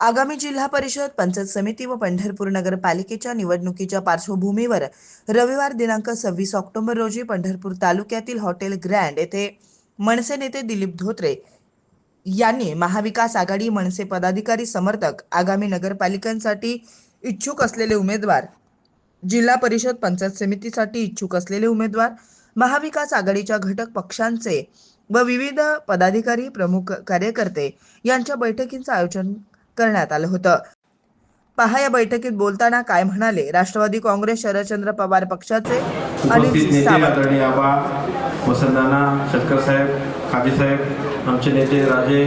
आगामी जिल्हा परिषद पंचायत समिती व पंढरपूर नगरपालिकेच्या निवडणुकीच्या पार्श्वभूमीवर रविवार दिनांक सव्वीस ऑक्टोबर रोजी पंढरपूर तालुक्यातील हॉटेल ग्रँड येथे मनसे नेते दिलीप धोत्रे यांनी महाविकास आघाडी मनसे पदाधिकारी समर्थक आगामी नगरपालिकांसाठी इच्छुक असलेले उमेदवार जिल्हा परिषद पंचायत समितीसाठी इच्छुक असलेले उमेदवार महाविकास आघाडीच्या घटक पक्षांचे व विविध पदाधिकारी प्रमुख कार्यकर्ते यांच्या बैठकींचं आयोजन करण्यात आलं होतं. पहा या बैठकीत बोलताना काय म्हणाले? राष्ट्रवादी काँग्रेस शरदचंद्र पवार पक्षाचे अनिल आदरणीय आबा आमचे नेते राजे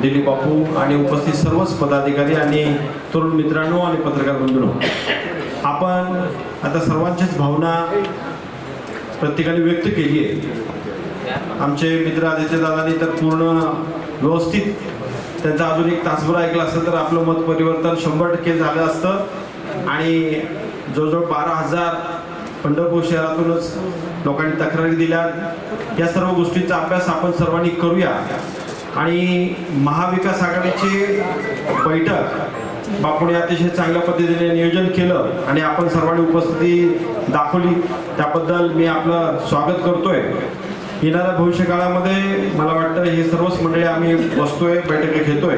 दिलीप बापू आणि उपस्थित सर्वच पदाधिकारी आणि तरुण मित्रांनो आणि पत्रकार बंधूंनो आपण आता सर्वांच्याच भावना प्रत्येकाने व्यक्त केली आहे. आमचे मित्र आदित्य दादांनी तर पूर्ण व्यवस्थित त्यांचा अजून एक तासभर ऐकलं असतं तर आपलं मत परिवर्तन शंभर टक्के झालं असतं. आणि जवळजवळ बारा हजार पंढरपूर शहरातूनच लोकांनी तक्रारी दिल्या. या सर्व गोष्टींचा अभ्यास आपण सर्वांनी करूया. आणि महाविकास आघाडीची बैठक बापूने अतिशय चांगल्या पद्धतीने नियोजन केलं आणि आपण सर्वांनी उपस्थिती दाखवली. त्याबद्दल मी आपलं स्वागत करतोय. येणाऱ्या भविष्य काळामध्ये मला वाटतं हे सर्वच मंडळी आम्ही बसतोय बैठकी घेतोय.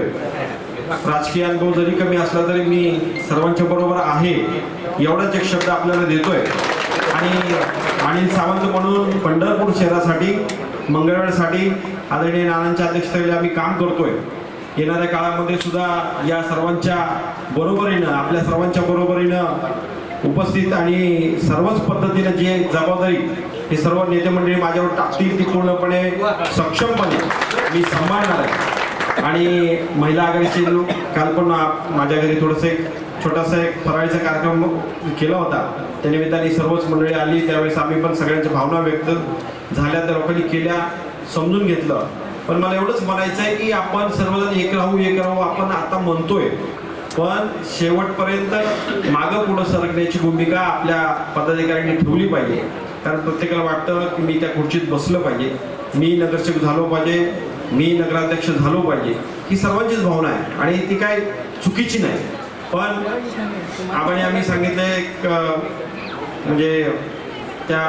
राजकीय अनुभव जरी कमी असला तरी मी सर्वांच्या बरोबर आहे एवढाच एक शब्द आपल्याला देतोय. आणि अनिल सावंत म्हणून पंढरपूर शहरासाठी मंगळवारसाठी आदरणीय नानांच्या अध्यक्षतेखाली आम्ही काम करतोय. येणाऱ्या काळामध्ये सुद्धा या सर्वांच्या बरोबरीनं आपल्या सर्वांच्या बरोबरीनं उपस्थित आणि सर्वच पद्धतीने जे जबाबदारी हे सर्व नेते मंडळी माझ्यावर टाकतील ती पूर्णपणे सक्षमपणे मी सांभाळणार आहे. आणि महिला आघाडीचे लोक काल पण माझ्या घरी थोडंसं एक छोटासा एक फराळीचा कार्यक्रम केला होता. त्यानिमित्ताने सर्वच मंडळी आली. त्यावेळेस आम्ही पण सगळ्यांच्या भावना व्यक्त झाल्या त्या लोकांनी केल्या समजून घेतलं. पण मला एवढंच म्हणायचं आहे की आपण सर्वजण एक राहू एक राहू आपण आता म्हणतोय. पण शेवटपर्यंत मागं पुढं सरकण्याची भूमिका आपल्या पदाधिकाऱ्यांनी ठेवली पाहिजे. कारण प्रत्येकाला वाटतं की मी त्या खुर्चीत बसलं पाहिजे. मी नगरसेवक झालो पाहिजे. मी नगराध्यक्ष झालो पाहिजे. ही सर्वांचीच भावना आहे आणि ती काय चुकीची नाही. पण आपण आम्ही सांगितलं एक म्हणजे त्या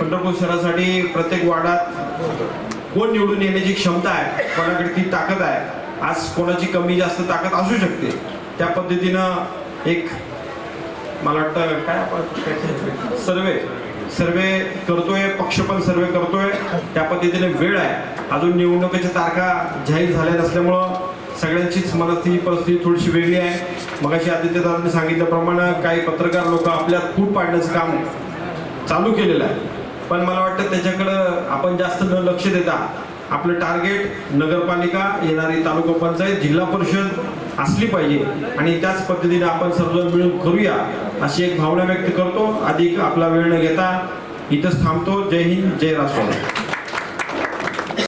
पंढरपूर शहरासाठी प्रत्येक वार्डात कोण निवडून येण्याची क्षमता आहे कोणाकडे ती ताकद आहे आज कोणाची कमी जास्त ताकद असू शकते? त्या पद्धतीनं एक मला वाटतं काय आपण सर्वे सर्वे करतोय पक्ष पण सर्वे करतोय. त्या पद्धतीने वेळ आहे. अजून निवडणुकीच्या तारखा जाहीर झाल्या नसल्यामुळं सगळ्यांचीच मनातली परिस्थिती थोडीशी वेगळी आहे. मगाशी आदित्यदादांनी सांगितल्याप्रमाणे काही पत्रकार लोक आपल्या फूट पाडण्याचं काम चालू केलेलं आहे. पण मला वाटतं त्याच्याकडं आपण जास्त न लक्ष देता आपलं टार्गेट नगरपालिका येणारी तालुका पंचायत जिल्हा परिषद असली पाहिजे. आणि त्याच पद्धतीने आपण सर्वजण मिळून करूया अशी एक भावना व्यक्त करतो. अधिक आपला वेळ न घेता इथंच थांबतो. जय हिंद जय राष्ट्रवादी.